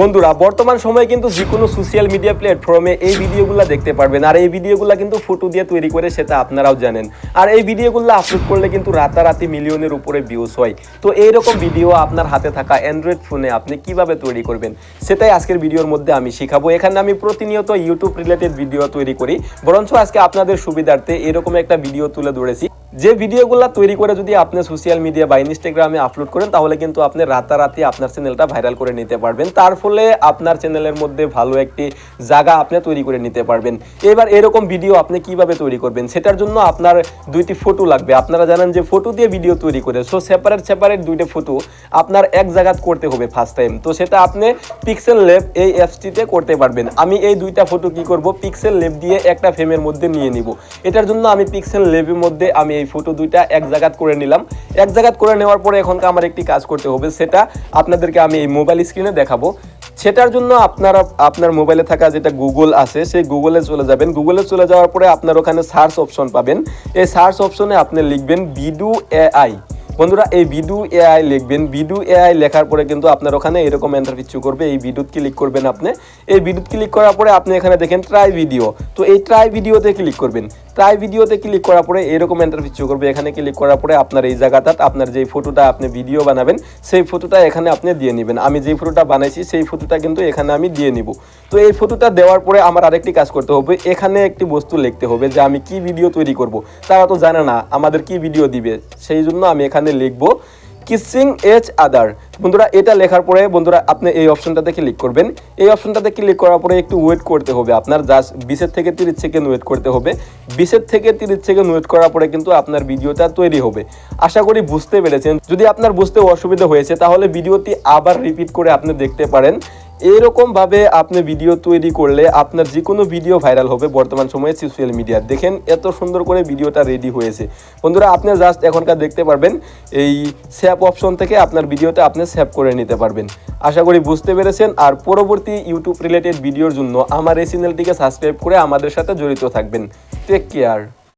বন্ধুরা, বর্তমান সময়ে কিন্তু যে কোনো সোশ্যাল মিডিয়া প্ল্যাটফর্মে এই ভিডিওগুলো দেখতে পারবেন। আর এই ভিডিওগুলো কিন্তু ফটো দিয়ে তৈরি করে সেটা আপনারাও জানেন। আর এই ভিডিওগুলো আপলোড করলে কিন্তু রাতারাতি মিলিয়নের উপরে ভিউজ হয়। তো এইরকম ভিডিও আপনার হাতে থাকা অ্যান্ড্রয়েড ফোনে আপনি কীভাবে তৈরি করবেন, সেটাই আজকের ভিডিওর মধ্যে আমি শিখাবো। এখানে আমি প্রতিনিয়ত ইউটিউব রিলেটেড ভিডিও তৈরি করি। বরঞ্চ আজকে আপনাদের সুবিধার্থে এরকম একটা ভিডিও তুলে ধরেছি। যে ভিডিওগুলো তৈরি করে যদি আপনি সোশ্যাল মিডিয়া বা ইনস্টাগ্রামে আপলোড করেন, তাহলে কিন্তু আপনি রাতারাতি আপনার চ্যানেলটা ভাইরাল করে নিতে পারবেন। তার ফলে আপনার চ্যানেলের মধ্যে ভালো একটি জায়গা আপনি তৈরি করে নিতে পারবেন। এবার এরকম ভিডিও আপনি কীভাবে তৈরি করবেন, সেটার জন্য আপনার দুইটি ফটো লাগবে। আপনারা জানেন যে ফটো দিয়ে ভিডিও তৈরি করে সো সেপারেট সেপারেট দুইটা ফটো আপনার এক জায়গাত করতে হবে ফার্স্ট টাইম তো সেটা আপনি পিক্সেল লেভ এই অ্যাপসটিতে করতে পারবেন। আমি এই দুইটা ফটো কি করব? পিক্সেল লেভ দিয়ে একটা ফ্রেমের মধ্যে নিয়ে নিব। এটার জন্য আমি পিক্সেল লেভের মধ্যে আমি এই ফটো দুইটা এক জায়গাত করে নিলাম। এক জায়গাত করে নেওয়ার পরে এখনকার আমার একটি কাজ করতে হবে, সেটা আপনাদেরকে আমি এই মোবাইল স্ক্রিনে দেখাবো। সেটার জন্য আপনারা, আপনার মোবাইলে থাকা যেটা গুগল আছে, সেই গুগলে চলে যাবেন। গুগলে চলে যাওয়ার পরে আপনার ওখানে সার্চ অপশন পাবেন। এই সার্চ অপশনে আপনি লিখবেন বিডু এআই বন্ধুরা, এই বিডু এআই লিখবেন। বিডু এআই লেখার পরে কিন্তু আপনার ওখানে এরকম এন্টার পিচ্ছু করবে। এই বিদ্যুৎ ক্লিক করবেন আপনি। এই বিদ্যুৎ ক্লিক করার পরে আপনি এখানে দেখেন ট্রাই ভিডিও তো এই ট্রাই ভিডিওতে ক্লিক করবেন। ট্রাই ভিডিওতে ক্লিক করার পরে এরকম এন্টার পিচ্ছু করবে। এখানে ক্লিক করার পরে আপনার এই জায়গাটা, আপনার যেই ফটোটা আপনি ভিডিও বানাবেন, সেই ফটোটা এখানে আপনি দিয়ে নেবেন। আমি যেই ফটোটা বানাইছি, সেই ফটোটা কিন্তু এখানে আমি দিয়ে নিব। তো এই ফটোটা দেওয়ার পরে আমার আরেকটি কাজ করতে হবে। এখানে একটি বস্তু লিখতে হবে যে আমি কি ভিডিও তৈরি করব। তারা তো জানে না আমাদের কি ভিডিও দিবে। সেই জন্য আমি এখানে লিখব কিসিং এজ আদার বন্ধুরা, এটা লেখার পরে বন্ধুরা, আপনি এই অপশনটাতে ক্লিক করবেন। এই অপশনটাতে ক্লিক করার পরে একটু ওয়েট করতে হবে আপনার। জাস্ট বিশের থেকে তিরিশ সেকেন্ড ওয়েট করতে হবে। বিশের থেকে তিরিশ সেকেন্ড ওয়েট করার পরে কিন্তু আপনার ভিডিওটা তৈরি হবে। আশা করি বুঝতে পেরেছেন। যদি আপনার বুঝতে অসুবিধা হয়েছে, তাহলে ভিডিওটি আবার রিপিট করে আপনি দেখতে পারেন। এরকম ভাবে আপনি ভিডিও তৈরি করলে আপনার যে কোনো ভিডিও ভাইরাল হবে বর্তমান সময়ে সোশ্যাল মিডিয়া দেখেন, এত সুন্দর করে ভিডিওটা রেডি হয়েছে। বন্ধুরা, আপনি জাস্ট এখনকার দেখতে পারবেন, এই সেভ অপশন থেকে আপনার ভিডিওটা আপনি সেভ করে নিতে পারবেন। আশা করি বুঝতে পেরেছেন। আর পরবর্তী ইউটিউব রিলেটেড ভিডিওর জন্য আমার এই চ্যানেলটিকে সাবস্ক্রাইব করে আমাদের সাথে জড়িত থাকবেন। Take care